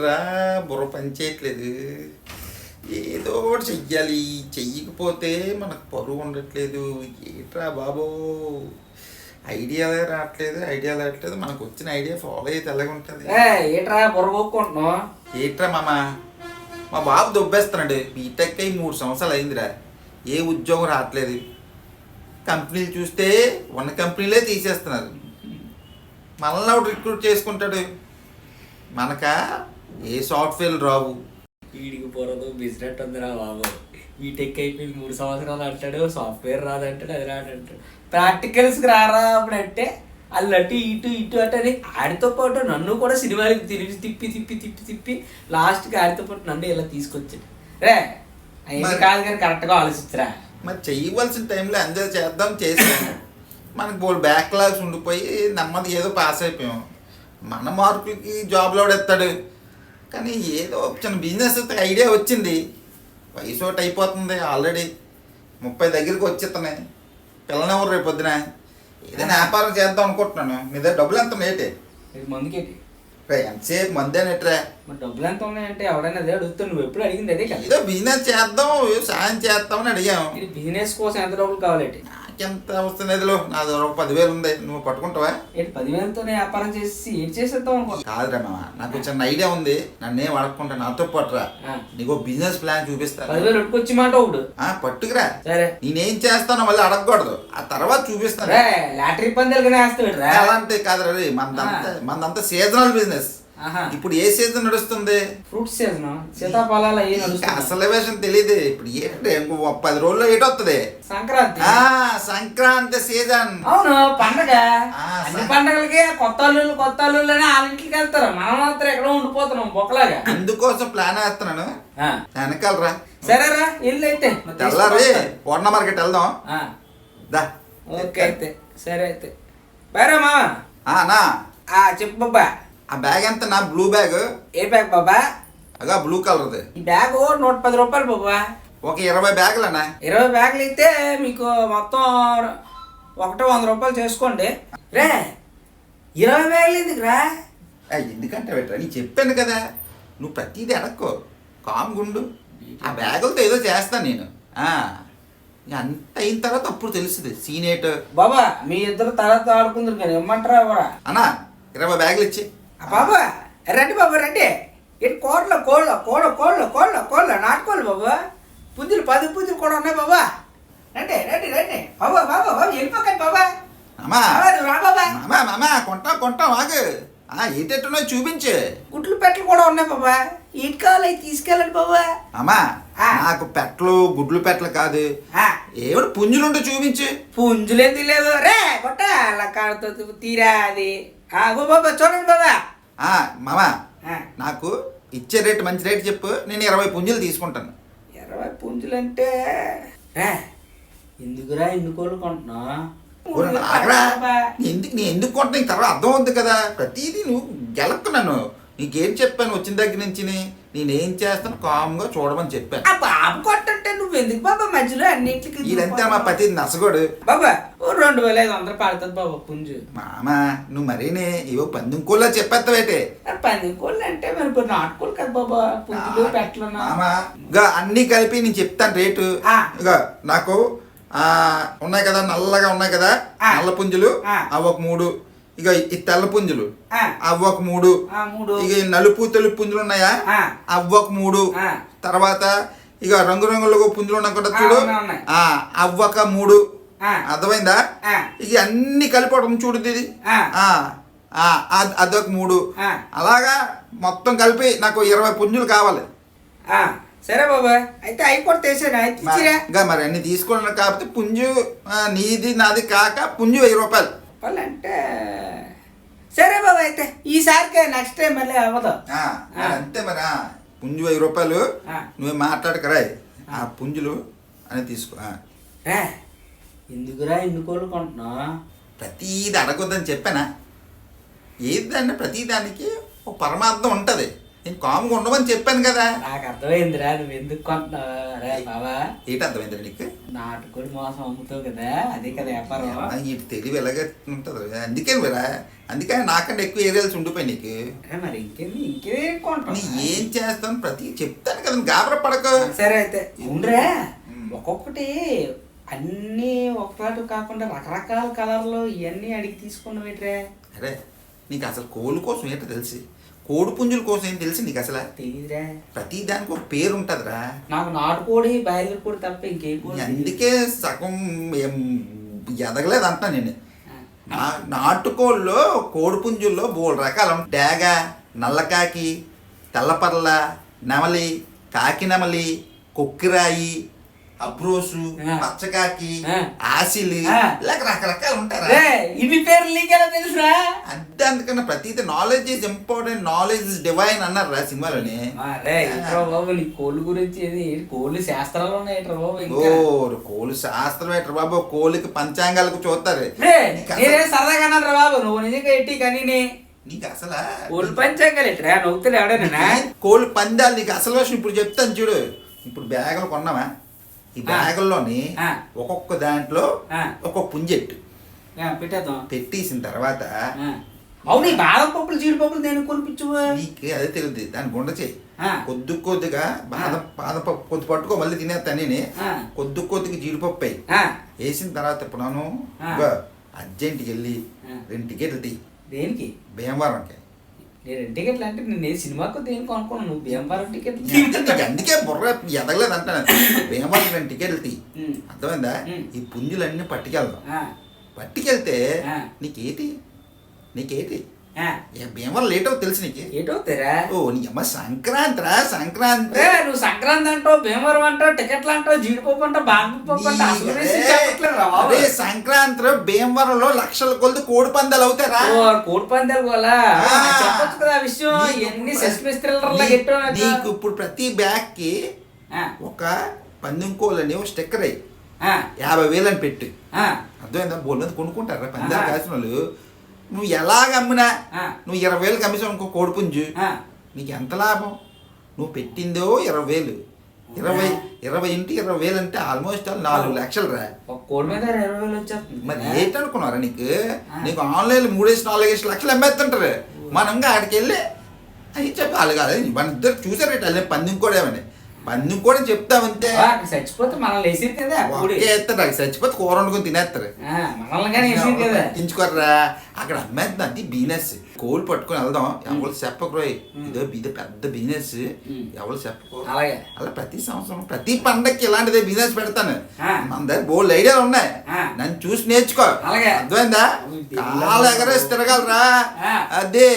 చెయ్యాలిరా బుర్ర పని చేయట్లేదు ఏదో ఒకటి చెయ్యాలి. చెయ్యకపోతే మనకు పరువు ఉండట్లేదు. ఏంట్రా బాబో? ఐడియాలే రావట్లేదు ఐడియా రావట్లేదు. మనకు వచ్చిన ఐడియా ఫాలో అయితే ఎలాగుంటుంది ఏ ఏట్రా బుర్రగొక్కుంటున్నావు ఏంట్రా మామ? మా బాబు దొబ్బేస్తున్నాడు. బీటెక్ అయి మూడు సంవత్సరాలు అయిందిరా. ఏ ఉద్యోగం రావట్లేదు. కంపెనీలు చూస్తే ఉన్న కంపెనీలే తీసేస్తున్నారు. మనల్ని ఒకటి రిక్రూట్ చేసుకుంటాడు. మనక? ఏ సాఫ్ట్వేర్ రావు? వీడికి పొరదు బిజినెస్ ఉందిరా బాబు. బీటెక్ అయిపోయి మూడు సంవత్సరాలు అంటాడు సాఫ్ట్వేర్ రాదంటాడు అది రాదంటాడు ప్రాక్టికల్స్కి రారా అప్పుడు అంటే వాళ్ళు అటు ఇటు ఇటు అటు అని ఆడితో పాటు నన్ను కూడా సినిమాలకి తిరిగి తిప్పి తిప్పి తిప్పి తిప్పి లాస్ట్కి ఆడితో పాటు నన్ను ఇలా తీసుకొచ్చాడు. రే మరి- కాదు కానీ కరెక్ట్గా ఆలోచించరా. మరి చేయవలసిన టైంలో ఎంజాయ్ చేద్దాం చేసాం మనకి బోల్ బ్యాక్లాగ్స్ ఉండిపోయి నెమ్మది ఏదో పాస్ అయిపోయాం. మన మార్కులకి జాబ్లో ఎత్తాడు. కానీ ఏదో చిన్న బిజినెస్ ఐడియా వచ్చింది. వయసు ఒకటి అయిపోతుంది ఆల్రెడీ ముప్పై దగ్గరికి వచ్చేస్తున్నాయి పిల్లనెవరు రేపు పొద్దున? ఏదైనా వ్యాపారం చేద్దాం అనుకుంటున్నాను. మీ దగ్గర డబ్బులు ఎంత ఇది మందుకేటి? ఎంతసేపు మందేనట్రా? మరి డబ్బులు ఎంత ఉన్నాయంటే ఎవడైనా అదే అడుగుతావు నువ్వు ఎప్పుడు అడిగింది అదే కదా. ఏదో బిజినెస్ చేద్దాం సాయం చేద్దామని అడిగాం. ఇది బిజినెస్ కోసం ఎంత డబ్బులు కావాలంటే? నాకెంత వస్తుంది అదిలో నా దగ్గర ఒక పదివేలు ఉంది. నువ్వు పట్టుకుంటావా? ఏంటి పదివేలతోనే వ్యాపారం చేసి ఏం చేసేద్దాం అనుకో కాదురా మామ నాకు చిన్న ఐడియా ఉంది. నన్ను అడగకుండా నాతో పట్టురా. నీకు బిజినెస్ ప్లాన్ చూపిస్తాను పదివేలు పట్టుకొచ్చి మాట ఒకడు. ఆ, పట్టుకురా. సరే. నేనేం చేస్తానో మళ్ళీ అడగకూడదు. ఆ తర్వాత చూపిస్తాను. లాటరీ పందాలు వేస్తాడు అలాంటి కాదురా రే మనదంతా మనదంతా సీజనల్ బిజినెస్ ఇప్పుడు ఏ సీజన్ నడుస్తుంది? Fruit season. సీతాఫలాలు అసలు విషయం తెలియదు ఇప్పుడు ఏంటి ఇంకో పది రోజుల్లో ఏటి వస్తుంది సంక్రాంతి. సంక్రాంతి సీజన్. అవును పండగ. అన్ని పండగలకి కొత్త అల్లుళ్ళు కొత్త అల్లుళ్ళు అని వాళ్ళ ఇంటికి వెళ్తారు. మనం మాత్రం ఎక్కడో ఉండిపోతున్నాం బొక్కలాగా. అందుకోసం ప్లాన్ వేస్తున్నాను. వెనకాలరా. సరేరా ఇల్లు అయితే. తెల్లారి. పూర్ణ మార్కెట్ వెళ్దాం. ఆ, దా. ఓకే అయితే. సరే అయితే. బయరా మామ. ఆ, నా. ఆ చెప్పు బాబా. ఆ బ్యాగ్ ఎంత నా బ్లూ బ్యాగ్? ఏ బ్యాగ్ బాబా? అగా బ్లూ కలర్ది ఈ బ్యాగ్ నూట పది రూపాయలు బాబా. ఒక ఇరవై బ్యాగులన్నా ఇరవై బ్యాగులు అయితే మీకు మొత్తం ఒకటో వంద రూపాయలు చేసుకోండి. రే ఇరవై బ్యాగులు ఎందుకు రా? ఎందుకంటే పెట్టరా? నీకు చెప్పాను కదా. నువ్వు ప్రతిదీ అడక్కో. కామ్ గుండు. ఆ బ్యాగులతో ఏదో చేస్తాను నేను. అంత అయిన తర్వాత అప్పుడు తెలుస్తుంది. సీనేట్. బాబా మీ ఇద్దరు తర్వాత ఆడుకుందరు కానీ ఇమ్మంటారా అన్నా ఇరవై బ్యాగులు ఇచ్చి. బాబా రండి బాబా రండి ఇటు కోళ్ళ కోళ్ళ కోళ్ళ కోళ్ళ కోళ్ళ కోళ్ళ నాటుకోళ్ళు బాబా పుంజులు పది పుంజులు కూడా ఉన్నాయి బాబా రండి రండి రండి బాబా బాబా బాబా వెళ్ళిపోకండి బాబా అమ్మా బాబా, నువ్వు రా బాబా మామా మామా కొంటాం కొంటాం ఆగు ఆ ఏటెట్టున్నాయో చూపించు గుడ్లు పెట్టలు కూడా ఉన్నాయి బాబా ఏంటి కావాలి అవి తీసుకెళ్ళండి బాబా అమ్మా ఆ. నాకు పెట్టలు గుడ్లు పెట్టలు కాదు. ఏమిటి పుంజులుంటే చూపించు? పుంజులేం తెలియదు రే కొట్ట అలా కాడుతో తీరా అది. బాబా చూడండి బాబా. ఆ, మామా నాకు ఇచ్చే రేటు మంచి రేటు చెప్పు. నేను ఇరవై పుంజులు తీసుకుంటాను. ఇరవై పుంజులంటే రే ఎందుకురా ఎన్ని కోళ్ళు కొంటున్నా? ఎందుకు నీ ఎందుకు కొంటా నీకు తర్వాత అర్థం అవుద్ది కదా. ప్రతిదీ నువ్వు గెలక్కు నన్ను. నీకేం చెప్పాను వచ్చిన దగ్గర నుంచి నేనేం చేస్తాను? కామ్గా చూడమని చెప్పాను. ఆ బాబు కొట్టంటే నువ్వు ఎందుకు బాబా మధ్యలో అన్నింటికి ఇదంతా మా పతి నసగోడు. బాబా ఓ రెండు వేల ఐదు వందలు పడుతుంది బాబా పుంజు. మామా నువ్వు మరీనే ఇవో పందుకోలా చెప్పేస్తావేటే? మరి పంది కోళ్ళు అంటే మరి ఇప్పుడు నాటుకోళ్ళు కదా బాబా పుంజులు పెట్టలున్నా మామా ఇక అన్ని కలిపి నేను చెప్తాను రేటు. ఇక నాకు ఆ ఉన్నాయి కదా నల్లగా ఉన్నాయి కదా. నల్ల పుంజులు. అవి ఒక మూడు ఇక ఈ తెల్ల పుంజులు. అవి ఒక మూడు. ఇక ఈ నలుపు తెలుపు పుంజులు ఉన్నాయా. అవి ఒక మూడు. తర్వాత ఇక రంగురంగుల పుంజులు ఉన్నాయి కదా ఆ, చూడు. ఉన్నాయి, ఉన్నాయి. ఆ అవి ఒక మూడు. అర్థమైందా. ఇక అన్ని కలిపి ఒకటి చూడు ఇది. అదొక మూడు. అలాగా మొత్తం కలిపి నాకు ఇరవై పుంజులు కావాలి. సరే బాబా అయితే అవి కూడా తీసాను మరి అన్ని తీసుకోండి కాకపోతే పుంజు నీది నాది కాక పుంజు వెయ్యి రూపాయలు. చెప్పాలంటే సరే బాబా అయితే ఈసారికి నెక్స్ట్ టైం మళ్ళీ అవ్వదు. అంతే మరి. పుంజు వెయ్యి రూపాయలు. నువ్వే మాట్లాడకరా ఆ. పుంజులు అని తీసుకో ఎందుకురా ఎన్ని కోళ్ళు కొంటున్నా ప్రతీది అడగొద్దని చెప్పానా? ఏది దాన్ని ప్రతిదానికి ఒక పరమార్థం ఉంటుంది. నేను కామ్గా ఉండమని చెప్పాను కదా. నాకు అర్థమైందిరా నువ్వు ఎందుకు కొంటున్నావు? రే బాబా ఏంటి అర్థమైంది నీకు? నాటుకోడి మోసం అమ్ముతావు కదా అదే కదా వ్యాపారం. ఈ తెలివి ఎలాగే ఉంటుంది. అందుకే మీరా అందుకే నాకంటే ఎక్కువ ఏరియాల్సి ఉండిపోయి నీకు. అరే మరి ఇంకేంది ఇంకేం కొంటావు నీ ఏం చేస్తాను? ప్రతి చెప్తాను కదా గాబర పడక. సరే అయితే ఉండరా. ఒక్కొక్కటి అన్నీ ఒకలాంటి కాకుండా రకరకాల కలర్లు ఇవన్నీ అడిగి తీసుకున్నావు ఏంట్రా అరే నీకు అసలు కోళ్ళు కోసం ఏంటో తెలిసి. కోడి పుంజుల కోసం ఏం తెలిసి నీకు అసలు? తెలియదురా ప్రతి దానికి ఒక పేరు ఉంటుందిరా నాకు నాటుకోడి బాయిలర్ కోడి తప్ప ఇంకేం కోడి. అందుకే సగం ఏం ఎదగలేదు అంటున్నా నేను. నా నాటుకోళ్ళు కోడిపుంజుల్లో మూడు రకాలు. డేగ నల్లకాకి తెల్లపర్ల నెమలి కాకి నెమలి కొక్కిరాయి అబ్రోసు. పచ్చకాకి. ఆసిలి ఆ. ఇలాగ రకరకాలు ఉంటారా? ఇన్ని పేర్లు నీకెలా తెలుసురా? అంతే అందుకన్నా ప్రతిదీ knowledge is important knowledge is divine అన్నారు రా సినిమాలోని. బాబు నీ కోళ్ళు గురించి ఏది? కోళ్ళు శాస్త్రాలు ఉన్నాయిట్రా బాబు ఓ కోళ్ళు శాస్త్రం ఏంటారు బాబు కోళ్ళకి పంచాంగాలకు చూస్తారు. సరదాగా అన్నాను బాబు నువ్వు నిజంగా ఎట్టి కానీ నీ నీకు అసలు? కోళ్ళు పంచాంగాలు ఎట్రా ఎవడేనా కోళ్ళు పందాలు నీకు అసలు విషయం ఇప్పుడు చెప్తాను చూడు. ఇప్పుడు బ్యాగులు కొన్నావా? ఈ బ్యాగుల్లోని. ఒక్కొక్క దాంట్లో. ఒక్కొక్క పుంజెట్టు పెట్టేద్దాం పెట్టేసిన తర్వాత. అవును ఈ బాదం పప్పులు జీడిపప్పులు దేనికి కొనిపించు నీకు అదే తెలియదు దాన్ని గుండ చేయి. కొద్ది కొద్దిగా బాదం బాదం పప్పు కొద్ది పట్టుకో మళ్ళీ తినేస్తాను నేను. కొద్ది కొద్దిగా జీడిపప్పు ఆ, వేసిన తర్వాత ఇప్పుడు నేను అర్జెంట్కి వెళ్ళి. రెండు టికెట్లు తీ దేనికి భీమవరంకి నేను టికెట్లు అంటే నేను ఏ సినిమాకు దేనికి అనుకున్నాను. నువ్వు భీమవరం టికెట్లు నీకు అందుకే బుర్ర ఎదగలేదు అంటాను భీమవరం రెండు టికెట్లు తీ. అర్థమైందా. ఈ పుంజులన్నీ పట్టుకెళ్దాం. పట్టుకెళ్తే. నీకేటి? నీకేటి? భీమవరం లేట్ అవుతుంది తెలుసు నీకు? ఏటవుతారా ఓ నీ అమ్మ సంక్రాంతి. రా సంక్రాంతి ఏ, నువ్వు సంక్రాంతి అంటావు భీమవరం అంటావు టికెట్లు అంటావు జీడిపప్పు అంటావు బాంగపప్పు అంటావు అసలు గురించి చెప్పట్లేదు రా బాబు. అరే సంక్రాంతి భీమవరంలో లక్షల కొలది కోడి పందాలు అవుతారా ఓ, కోడి పందాలు కూడా ఆ. చెప్పొచ్చు కదా ఆ విషయం. ఎన్ని సస్పెన్స్ థ్రిల్లర్లా గెట్టావు నాకు. నీకు ఇప్పుడు ప్రతి బ్యాగ్కి ఆ, ఒక పందెం కోళ్ళని ఒక స్టిక్కర్. అయ్యి ఆ, యాభై వేలని పెట్టు. ఆ, అర్థమైందా? బోల్ మీద కొనుక్కుంటారా పందాలు. కాసిన వాళ్ళు. నువ్వు ఎలాగ అమ్మినా. నువ్వు ఇరవై వేలు కమిషన్ అనుకో కోడి పుంజు. ఆ. నీకు ఎంత లాభం? నువ్వు పెట్టిందో ఇరవై వేలు. ఇరవై ఇరవై ఇంటి ఇరవై వేలు అంటే ఆల్మోస్ట్ ఆల్ నాలుగు లక్షలు రా. మరి ఏంటనుకున్నారా నీకు? నీకు ఆన్లైన్ మూడేసి నాలుగేసి లక్షలు అమ్మేస్తుంటారు. మనం ఇంకా ఆడికి వెళ్ళి అవి చెప్పి వాళ్ళు కాదు మన ఇద్దరు చూసారు అల్లే పందెం కూడా ఏమని? పందెం కూడా ఆ, అక్కడ చచ్చిపోతే మనల్ని వేసేది కదా ఆ కోడి ఒకే ఎత్తారు అది చచ్చిపోతే కూర వండుకొని తినేస్తారు ఆ, మనల్ని కానీ వేసేది కదా. పట్టించుకోర్రా. అక్కడ అమ్మేద్దాం అది బిజినెస్ కోళ్ళు పట్టుకొని వెళ్దాం. ఎవరు చెప్పకరోయ్ ఇదో ఇది పెద్ద బిజినెస్. ఎవరు చెప్పకో. అలాగే. అలా ప్రతి సంవత్సరం ప్రతి పండక్కి ఇలాంటిదే బిజినెస్ పెడతాను. మన దగ్గర బోల్డ్ ఐడియాలు ఉన్నాయి. నన్ను చూసి నేర్చుకో. అలాగే. అర్థమైందా. కాలు ఎగరేసి తిరగలరా. అదే.